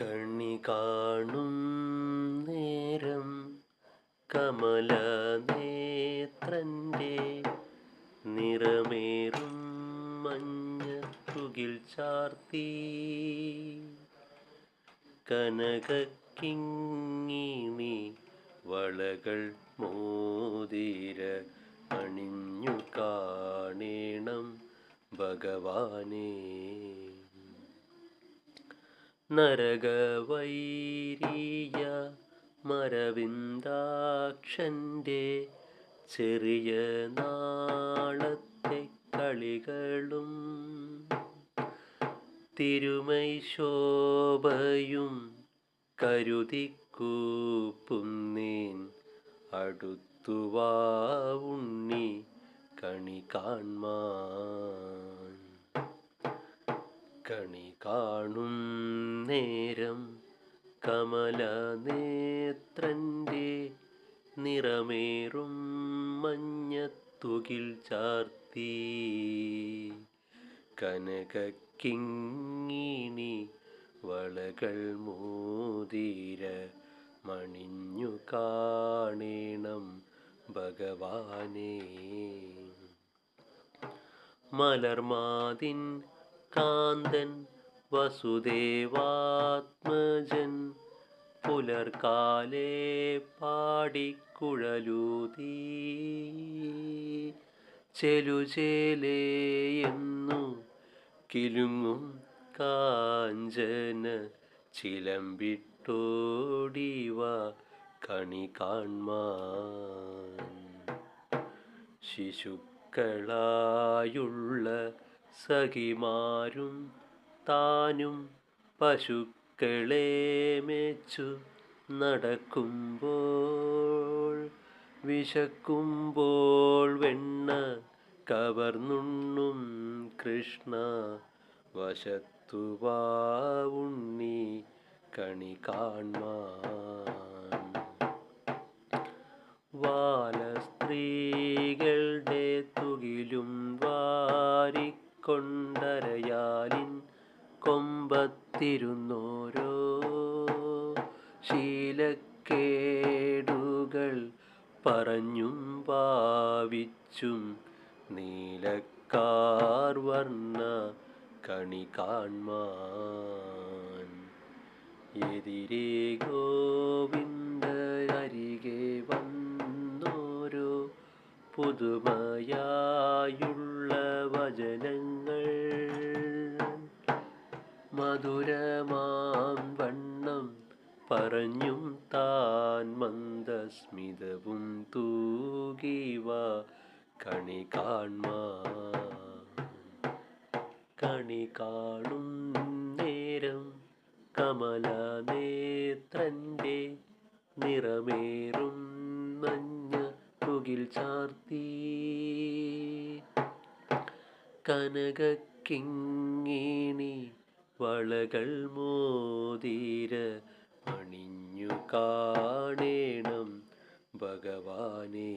കണി കാണും നേരം. കമല നേത്രന്റെ നിറമേറും മഞ്ഞ തുകിൽ ചാർത്തി. കനകക്കിങ്ങിനി വളകൾ മോതിര അണിഞ്ഞു കാണേണം ഭഗവാനേ. നരകവൈരിയ മരവിന്ദാക്ഷന്റെ ചെറിയ നാളത്തെ കളികളും തിരുമൈ ശോഭയും കരുതിക്കൂപ്പുന്നേൻ അടുത്തുവാ ഉണ്ണി കണി കാൺമാൻ കണി കാണും നേരം. കമല നേത്രന്റെ നിറമേറും മഞ്ഞത്തുകിൽ ചാർത്തി. കനകിങ്ങിണി വളകൾ മോതിര മണിഞ്ഞു കാണേണം ഭഗവാനേ. മലർമാതിൻ കാന്തൻ വസുദേവാത്മജൻ പുലർക്കാലേ പാടിക്കുഴലൂതി. ചെലുചേലേയെന്നു കിലുങ്ങും കാഞ്ചന ചിലമ്പിട്ടോടിവ കണി കാൺമാൻ. ശിശുക്കളായുള്ള സഖിമാരും താനും പശുക്കളെ മേച്ചു നടക്കുമ്പോൾ വിശക്കുമ്പോൾ വെണ്ണ കവർന്നുണ്ണും കൃഷ്ണ വശത്തുവാണ്ണി കണി കാൺമാൻ വാലസ്ത്രീകളുടെ തുകിലും വാരിക്കൊണ്ടരയാലിൻ കൊമ്പത്തിരുന്നോരോ ശീലക്കേടുകൾ പറഞ്ഞും പാവിച്ചും നീലക്കാർ വർണ കണി കാൺമാൻ. എതിരെ ഗോവിന്ദ അരികെ വന്നോരോ പുതുമയായുള്ള വചനങ്ങൾ മധുരമാം വണ്ണം പറഞ്ഞും താൻ മന്ദസ്മിതവും തൂകിവ കണി കാൺമാ. കണി കാണും നേരം കമല നേത്രന്റെ നിറമേറും മഞ്ഞ തുകിൽ ചാർത്തി. കനകിങ്ങിണി വളകൾ മോതിര അണിഞ്ഞു കാണേണം ഭഗവാനേ.